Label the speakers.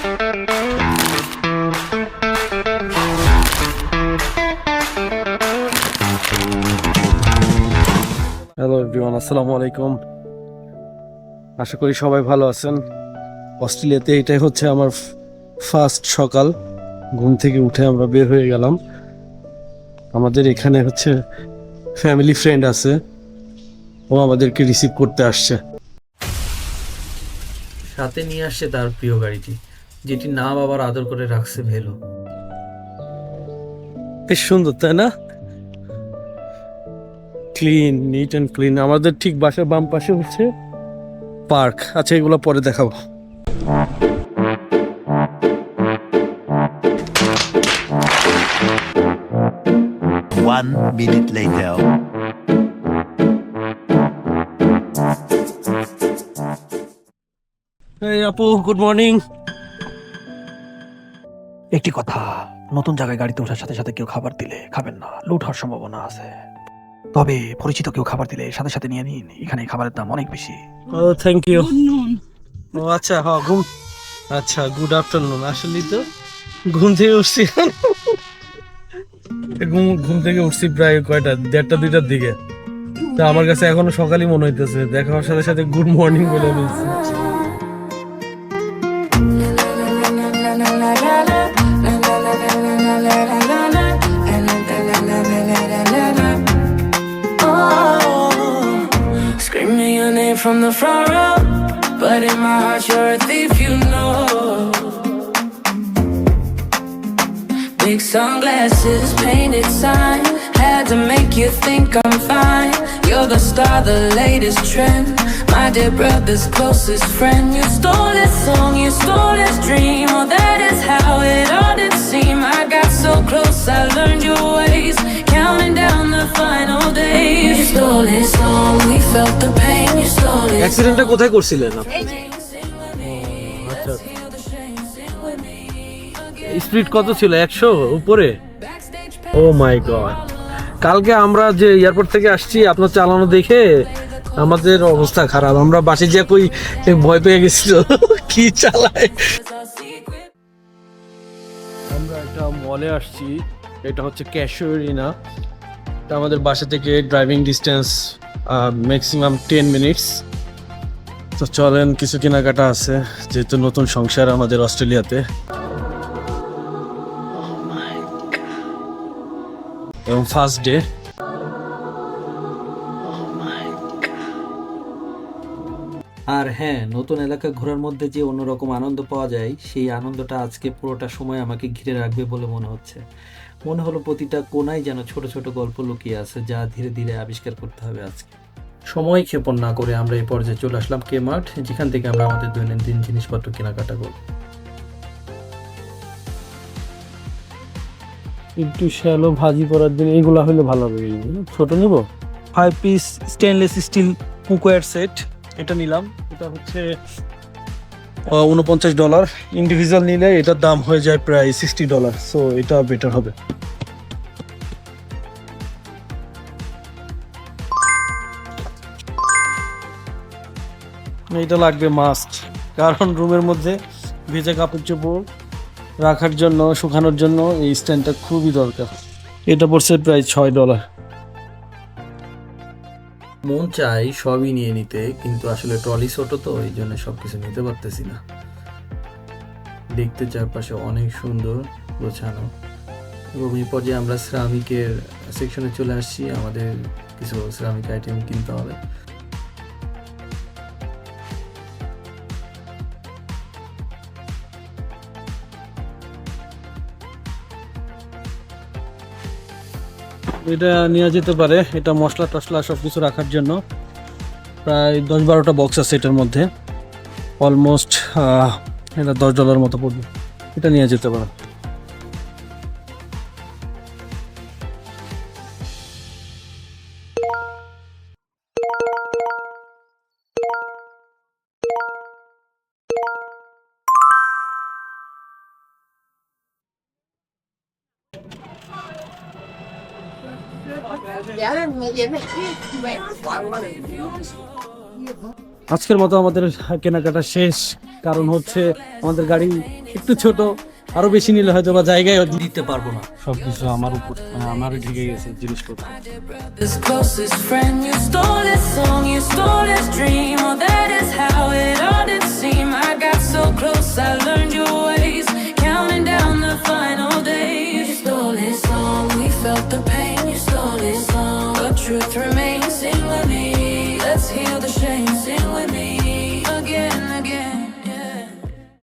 Speaker 1: Hello everyone আসসালামু আলাইকুম আশা করি সবাই ভালো আছেন। অস্ট্রেলিয়াতে এটাই হচ্ছে আমার ফার্স্ট সকাল। ঘুম থেকে উঠে আমরা বের হয়ে গেলাম। আমাদের এখানে হচ্ছে ফ্যামিলি ফ্রেন্ড আছে। ও আমাদেরকে রিসিভ করতে আসছে।
Speaker 2: সাথে নিয়ে আসছে তার প্রিয় গাড়িটি। যেটি নাম আবার আদর করে রাখছে ভেলো।
Speaker 1: বেশ সুন্দর তাই না? ক্লিন নিট অ্যান্ড ক্লিন আমাদের ঠিক বাসার বাম পাশে হচ্ছে পার্ক আচ্ছা এগুলো পরে দেখাবো।
Speaker 3: One minute later.
Speaker 1: এই আপু গুড মর্নিং
Speaker 4: একটি কথা নতুন জায়গায় গাড়িতে ওঠার সাথে সাথে কেউ খাবার দিলে খাবেন না লুট হওয়ার সম্ভাবনা আছে। তবে পরিচিত কেউ খাবার দিলে সাথে সাথে নিয়ে নিন এখানে খাবারের দাম অনেক বেশি।
Speaker 1: ও থ্যাংক ইউ ও আচ্ছা হ্যাঁ ঘুম। আচ্ছা গুড আফটারনুন আসলেই তো ঘুম থেকে উঠছি। ঘুম ঘুম থেকে উঠছি প্রায় কয়টা দেড়টা দুইটার দিকে। তা আমার কাছে এখনও সকালই মনে হইতেছে দেখা হওয়ার সাথে সাথে গুড মর্নিং বলে বলছি।
Speaker 5: From the front row, but in my heart you're a thief, you know. Big sunglasses, painted sign, had to make you think I'm fine. You're the star, the latest trend, my dear brother's closest friend. You stole his song, you stole his dream. Oh, that is how it all did seem.
Speaker 1: অ্যাক্সিডেন্টটা কোথায় করছিলেন speed কত ছিল? একশো? উপরে? Oh my god. কালকে আমরা যে এয়ারপোর্ট থেকে আসছি আপনার চালানো দেখে আমাদের অবস্থা খারাপ। আমরা বাসে যে কই ভয় পেয়ে গেছিল। কি চালায়? আমরা একটা মলে আসছি। এটা হচ্ছে ক্যাশোরিনা এটা আমাদের বাসা থেকে driving distance maximum ten minutes তো চলেন, কিছু কেনাকাটা আছে, যেহেতু নতুন সংসার আমাদের অস্ট্রেলিয়াতে। এবং ফার্স্ট ডে
Speaker 2: আর হ্যাঁ নতুন এলাকা ঘোরার মধ্যে যে অন্যরকম আনন্দ পাওয়া যায়, সেই আনন্দটা আজকে পুরোটা সময় আমাকে ঘিরে রাখবে বলে মনে হচ্ছে। মনে হলো প্রতিটা কোনায় যেন ছোট ছোট গল্প লুকিয়ে আছে, যা ধীরে ধীরে আবিষ্কার করতে হবে আজকে। সময় ক্ষেপণ না করে আমরা এই পর্যায়ে চলে আসলাম কে মার্ট যেখান থেকে আমরা আমাদের দৈনন্দিন জিনিসপত্র কেনাকাটা করব।
Speaker 1: একটু শ্যালো ভাজি করার জন্য এগুলা হলে ভালো হবে ছোট নেব? Five piece stainless steel cookware set এটা নিলাম। এটা হচ্ছে উনপঞ্চাশ ডলার। ইন্ডিভিজুয়াল নিলে এটার দাম হয়ে যায় প্রায় সিক্সটি ডলার সো এটা বেটার হবে। এটা লাগবে মাস্ট কারণ রুমের মধ্যে ভেজা কাপড় চোপড় রাখার জন্য, শুকানোর জন্য এই স্ট্যান্ডটা খুবই দরকার। এটা পড়ছে প্রায় ছয় ডলার
Speaker 2: মন চাই সবই নিয়ে নিতে, কিন্তু আসলে ট্রলি ছোট তো, এই জন্য সব কিছু নিতে পারতেছি না। দেখতে চারপাশে অনেক সুন্দর গোছানো। এবং এই পর্যায়ে আমরা শ্রামিকের সেকশনে চলে আসছি, আমাদের কিছু শ্রামিক আইটেম কিনতে হবে।
Speaker 1: এটা নেওয়া যেতে পারে। এটা মশলা টসলা সব কিছু রাখার জন্য। প্রায় দশ বারোটা বক্স আছে এটার মধ্যে। অলমোস্ট এটা দশ ডলার মতো পড়বে। এটা নিয়ে যেতে পারে। আজকের মতো আমাদের কেনাকাটা শেষ। কারণ হচ্ছে আমাদের গাড়ি একটু ছোট, আরও বেশি নিলে হয়তো বা জায়গায়
Speaker 2: দিতে পারব না।
Speaker 1: সবকিছু আমার উপর মানে ঢেকে গেছে জিনিসপত্র।
Speaker 5: The pain. always the truth remains.